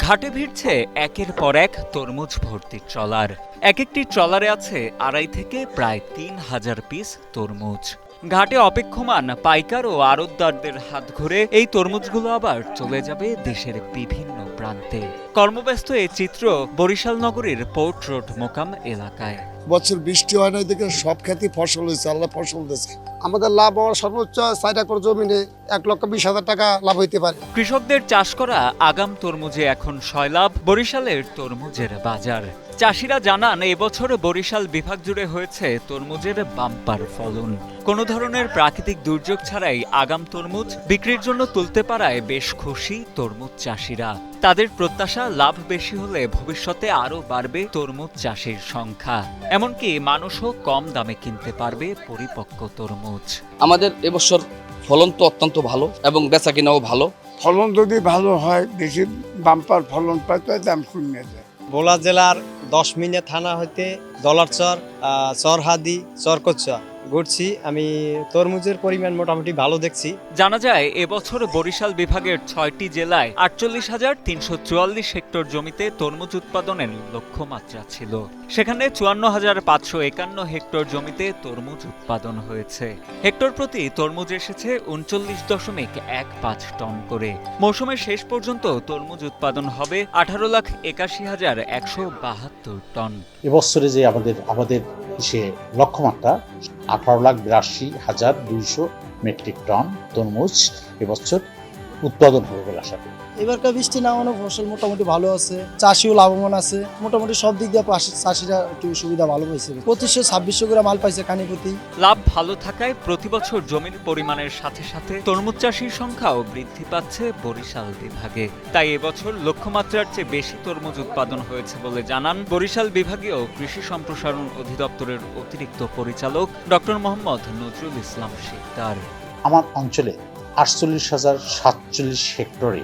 ঘাটে ভিড়ছে একের পর এক তরমুজ ভর্তি ট্রলার। এক একটি ট্রলারে আছে আড়াই থেকে প্রায় তিন হাজার পিস তরমুজ। ঘাটে অপেক্ষমান পাইকার ও আড়তদারদের হাত ঘুরে এই তরমুজগুলো আবার চলে যাবে দেশের বিভিন্ন প্রান্তে। কর্মব্যস্ত এই চিত্র বরিশাল নগরীর পোর্ট রোড মোকাম এলাকায়। বছর বৃষ্টি হয় না দেখে সব খ্যাতি ফসল হয়েছে, আল্লাহ ফসল দিয়েছে। আমাদের লাভ হওয়ার সর্বোচ্চ চার একর জমিনে এক লক্ষ বিশ হাজার টাকা লাভ হইতে পারে। কৃষকদের চাষ করা আগাম তরমুজে এখন শয়লাভ বরিশালের তরমুজের বাজার। চাষিরা জানান এবছর বরিশাল বিভাগ জুড়ে হয়েছে তরমুজের বাম্পার ফলন। কোনো ধরনের প্রাকৃতিক দুর্যোগ ছাড়াই আগাম তরমুজ বিক্রির জন্য তুলতে পারায় বেশ খুশি তরমুজ চাষিরা। তাদের প্রত্যাশা লাভ বেশি হলে ভবিষ্যতে আরও বাড়বে তরমুজ চাষের সংখ্যা। এমনকি মানুষও কম দামে কিনতে পারবে পরিপক্ক তরমুজ। আমাদের এবছর ফলন তো অত্যন্ত ভালো এবং বেচা কিনাও ভালো। ফলন যদি ভালো হয় বেশি বাম্পার ফলন পায় তো দাম কমে যায়। ভোলা জেলার দশ মিনে থানা হইতে দলারচর চরহাদি চরকচ্চা ঘুরছি আমি তরমুজের পরিমাণ মোটামুটি ভালো দেখছি। জানা যায় এবছর বরিশাল বিভাগের ছয়টি জেলায় আটচল্লিশ হাজার তিনশো চুয়াল্লিশ হেক্টর জমিতে তরমুজ উৎপাদনের লক্ষ্যমাত্রা ছিল। সেখানে চুয়ান্ন হাজার পাঁচশো একান্ন হেক্টর জমিতে তরমুজ উৎপাদন হয়েছে। হেক্টর প্রতি তরমুজ এসেছে উনচল্লিশ দশমিক এক পাঁচ টন করে। মৌসুমের শেষ পর্যন্ত তরমুজ উৎপাদন হবে আঠারো লাখ একাশি হাজার একশো বাহাত্তর টন। এবছরে যে আমাদের আমাদের সে লক্ষ্যমাত্রা আঠারো লাখ বিরাশি হাজার দুইশো মেট্রিক টন তরমুজ এবছর উৎপাদন হবে বলে আশা করি। এবারকার বৃষ্টি না মানে ফসল মোটামুটি ভালো আছে চাষিও লাভবান আছে মোটামুটি সব দিক দিয়ে চাষিরা একটু সুবিধা ভালো পাইছে। পঁচিশশো ছাব্বিশশো করে মাল পাইছে কানি প্রতি লাভ ভালো থাকায় প্রতিবছর জমির পরিমাণের সাথে সাথে তরমুজ চাষির সংখ্যাও বৃদ্ধি পাচ্ছে বরিশাল বিভাগে। তাই এবছর লক্ষ্যমাত্রার চেয়ে বেশি তরমুজ উৎপাদন হয়েছে বলে জানান বরিশাল বিভাগীয় কৃষি সম্প্রসারণ অধিদপ্তরের অতিরিক্ত পরিচালক ডক্টর মোহাম্মদ নজরুল ইসলাম শিকদার। আমার অঞ্চলে আটচল্লিশ হাজার সাতচল্লিশ হেক্টরে,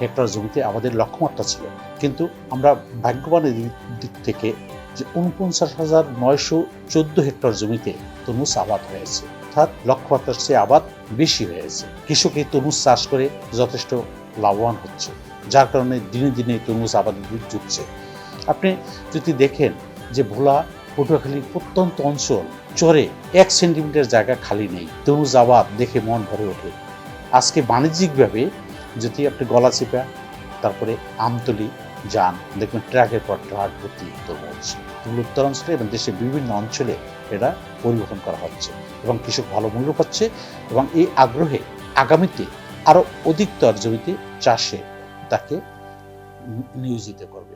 হেক্টর জমিতে আমাদের লক্ষ্যমাত্রা ছিল। কিন্তু আমরা ভাগ্যবানের দিক- থেকে যে উনপঞ্চাশ হাজার নয়শো চোদ্দ হেক্টর জমিতে তরমুজ আবাদ হয়েছে, অর্থাৎ লক্ষ্যমাত্রার চেয়ে আবাদ বেশি হয়েছে। কৃষক এই তরমুজ চাষ করে যথেষ্ট লাভবান হচ্ছে, যার কারণে দিনে দিনে তরমুজ আবাদ জুটছে আপনি যদি দেখেন যে ভোলা পটুয়াখালীর প্রত্যন্ত অঞ্চল, চরে এক সেন্টিমিটার জায়গা খালি নেই, তরমুজ আবাদ দেখে মন ভরে ওঠে। আজকে বাণিজ্যিকভাবে যদি আপনি গলাচিপা তারপরে আমতলি যান, দেখবেন ট্রাকের পর ট্রাক ভর্তি এগুলো উত্তরাঞ্চলে এবং দেশের বিভিন্ন অঞ্চলে এটা পরিবহন করা হচ্ছে এবং কৃষক ভালো মূল্য পাচ্ছে এবং এই আগ্রহে আগামীতে আরও অধিকতর জমিতে চাষে তাকে নিয়োজিত করবে।